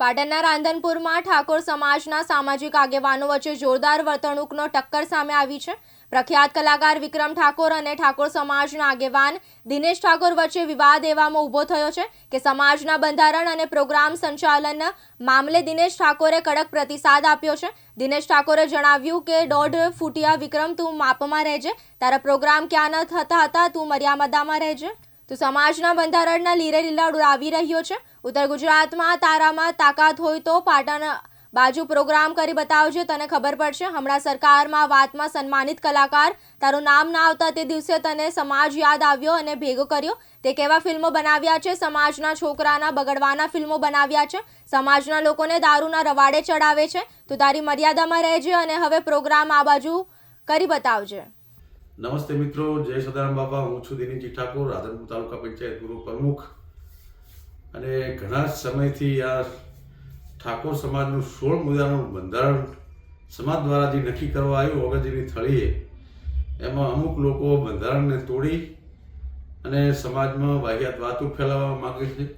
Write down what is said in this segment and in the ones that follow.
પાટણના રાંધનપુરમાં ઠાકોર સમાજના સામાજિક આગેવાનો વચ્ચે જોરદાર વર્તણૂકનો ટક્કર સામે આવી છે. પ્રખ્યાત કલાકાર વિક્રમ ઠાકોર અને ઠાકોર સમાજના આગેવાન દિનેશ ઠાકોર વચ્ચે વિવાદ એવામાં ઊભો થયો છે કે સમાજના બંધારણ અને પ્રોગ્રામ સંચાલન મામલે દિનેશ ઠાકોરે કડક પ્રતિસાદ આપ્યો છે. દિનેશ ઠાકોરે જણાવ્યું કે, દોઢ ફૂટિયા વિક્રમ, તું માપમાં રહેજે. તારા પ્રોગ્રામ ક્યાં ન થતા હતા, તું મર્યાદામાં રહેજે. તું સમાજના બંધારણના લીરે લીલા ઉડાવી રહ્યો છે. ઉત્તર ગુજરાતમાં તારામાં તાકાત હોય તો પાટણ બાજુ પ્રોગ્રામ કરી બતાવજે, તને ખબર પડશે. હમણાં સરકારમાં વાતમાં સન્માનિત કલાકાર, તારું નામ ના આવતા તે દિવસે તને સમાજ યાદ આવ્યો અને ભેગો કર્યો. તે કેવા ફિલ્મો બનાવ્યા છે? સમાજના છોકરાના બગડવાના ફિલ્મો બનાવ્યા છે. સમાજના લોકોને દારૂના રવાડે ચડાવે છે. તો તારી મર્યાદામાં રહેજે અને હવે પ્રોગ્રામ આ બાજુ કરી બતાવજે. નમસ્તે મિત્રો, જય સદારામ બાબા હું છું દિનેશજી ઠાકોર, રાધનપુર તાલુકા પંચાયત પૂર્વ પ્રમુખ. અને ઘણા સમયથી આ ઠાકોર સમાજનું સોળ મુદ્દાનું બંધારણ સમાજ દ્વારા જે નક્કી કરવા આવ્યું ઓગણજીની થળીએ, એમાં અમુક લોકો બંધારણને તોડી અને સમાજમાં વાહિયાત વાતો ફેલાવવા માગે છે.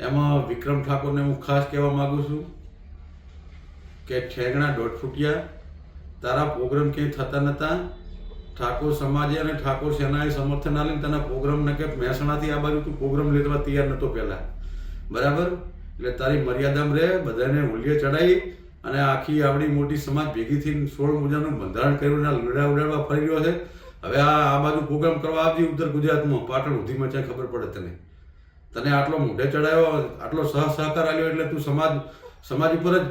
એમાં વિક્રમ ઠાકોરને હું ખાસ કહેવા માગું છું કે ઠેંગણા દોઢ ફૂટિયા, તારા પ્રોગ્રામ ક્યાંય થતા નહોતા ઠાકોર સમાજે અને ઠાકોર સેનાએ સમર્થન આલીને તેના પ્રોગ્રામ ન કે મહેસાણાથી આ બાજુ તું પ્રોગ્રામ લેવા તૈયાર નહોતો પહેલાં. બરાબર? એટલે તારી મર્યાદામાં રહે, બધાને મૂલ્ય ચડાવી અને આખી આવડી મોટી સમાજ ભેગી થઈને સોળ મુજાનું બંધારણ કર્યું અને લડા ઉડાડવા ફરી રહ્યો છે. હવે આ આ બાજુ પ્રોગ્રામ કરવા આવતી ઉત્તર ગુજરાતમાં. પાટણ ઉધીમાં ચાहे ખબર પડે તને. તને આટલો મોઢે ચડાવ્યો આટલો સહ સહકાર આવ્યો એટલે તું સમાજ સમાજ ઉપર જ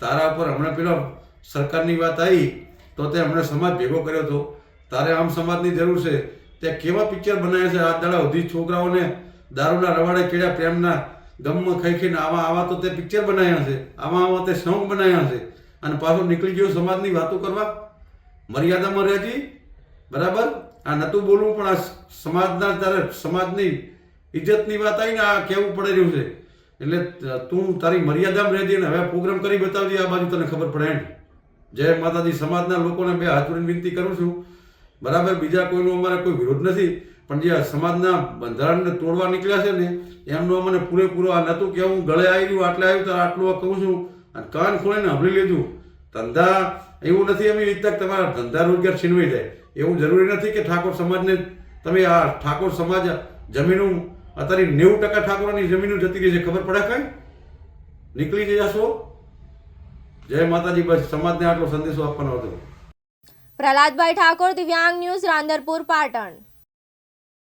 તારા ઉપર હમણાં પેલો સરકારની વાત આવી, તો તે હમણાં સમાજ ભેગો કર્યો હતો તારે આમ સમાજની જરૂર છે. તે કેવા પિક્ચર બનાવ્યા છે? આ દાડા સુધી છોકરાઓને દારૂના રવાડે ચડ્યા પ્રેમના ગમમાં ખાઈ ખાઈને આવા આવા તો તે પિક્ચર બનાવ્યા છે. આવા આવા તે સોંગ બનાવ્યા છે. અને પાછો નીકળી ગયો સમાજની વાતો કરવા. મર્યાદામાં રહેજી બરાબર? આ નતું બોલવું, પણ આ સમાજના તારે સમાજની ઇજ્જતની વાત આવીને આ કહેવું પડે રહ્યું છે. એટલે તું તારી મર્યાદામાં રહેજે ને હવે પ્રોગ્રામ કરી બતાવજે. આ બાજુ તને ખબર પડે એમ. જય માતાજી. સમાજના લોકોને બે હાથ વિનંતી કરું છું. બરાબર? બીજા કોઈનો અમારે કોઈ વિરોધ નથી. પણ જે સમાજના બંધારણને તોડવા નીકળ્યા છે ને, એમનો અમને પૂરેપૂરો આ નહોતું કે હું ગળે આવી ગયું આટલે આવ્યું તો આટલું કહું છું. અને કાન ખોલીને સાંભળી લીધું ધંધા એવું નથી એમ રીતના તમારા ધંધા રોજગાર છીનવાઈ જાય. એવું જરૂરી નથી કે ઠાકોર સમાજને તમે આ ઠાકોર સમાજ જમીનું, અત્યારે નેવું ટકા ઠાકોરની જમીનો જતી રહી છે. ખબર પડે કઈ? નીકળી જશો? જય માતાજી. બસ સમાજને આટલો સંદેશો આપવાનો હતો. પ્રહલાદભાઈ ઠાકોર દિવ્યાંગ ન્યૂઝ રાંદરપુર પાટણ.